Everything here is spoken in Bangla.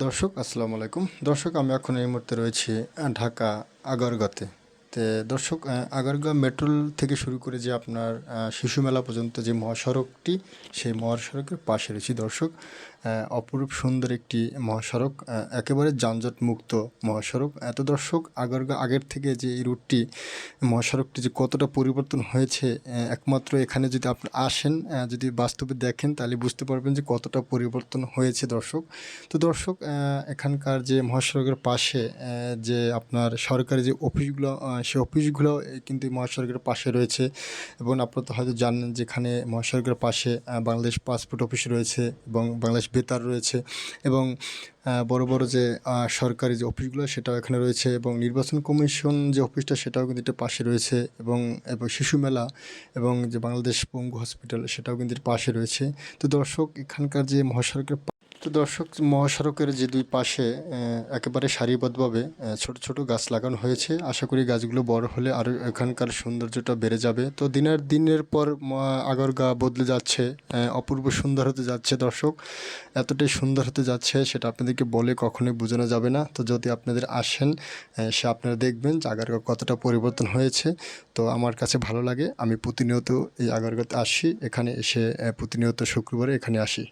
দর্শক, আসসালামু আলাইকুম। দর্শক, আমি এখন এই মুহূর্তে রয়েছি ঢাকা আগারগাঁতে তো দর্শক আগরগাঁ মেট্রোল থেকে শুরু করে যে আপনার শিশু মেলা পর্যন্ত যে মহাসড়কটি, সেই মহাসড়কের পাশে রয়েছি। দর্শক অপরূপ সুন্দর একটি মহাসড়ক একেবারে যানজট মুক্ত মহাসড়ক। এত দর্শক আগারগাঁ আগের থেকে যে এই রুটটি, মহাসড়কটি যে কতটা পরিবর্তন হয়েছে একমাত্র এখানে যদি আপনি আসেন যদি বাস্তবে দেখেন, তাহলে বুঝতে পারবেন যে কতটা পরিবর্তন হয়েছে দর্শক। তো দর্শক এখানকার যে মহাসড়কের পাশে যে আপনার সরকারি যে অফিসগুলো সে অফিসগুলো কিন্তু মহাসড়কের পাশে রয়েছে এবং আপনারা তো হয়তো জানেন যেখানে মহাসড়কের পাশে বাংলাদেশ পাসপোর্ট অফিস রয়েছে এবং বাংলাদেশ বেতার রয়েছে এবং বড় বড় যে সরকারি যে অফিসগুলো সেটাও এখানে রয়েছে এবং নির্বাচন কমিশন যে অফিসটা সেটাও কিন্তু এটা পাশে রয়েছে এবং এবং শিশু মেলা এবং যে বাংলাদেশ পঙ্গু হসপিটাল সেটাও কিন্তু এর পাশে রয়েছে। তো দর্শক, এখানকার যে মহাসড়কের দর্শক, মহাসড়কের যে দুই পাশে একেবারে সারিবদ্ধভাবে ছোট ছোট গাছ লাগানো হয়েছে। আশা করি গাছগুলো বড় হলে আরও এখানকার সৌন্দর্যটা বেড়ে যাবে। তো দিনের দিনের পর আগরগা বদলে যাচ্ছে অপূর্ব সুন্দর হতে যাচ্ছে দর্শক। এতটাই সুন্দর হতে যাচ্ছে সেটা আপনাদেরকে বলে কখনোই বোঝানো যাবে না। তো যদি আপনাদের আসেন সে আপনারা দেখবেন যে আগারগা কতটা পরিবর্তন হয়েছে। তো আমার কাছে ভালো লাগে। আমি প্রতিনিয়ত এই আগারগাতে আসি। এখানে এসে প্রতিনিয়ত শুক্রবারে এখানে আসি।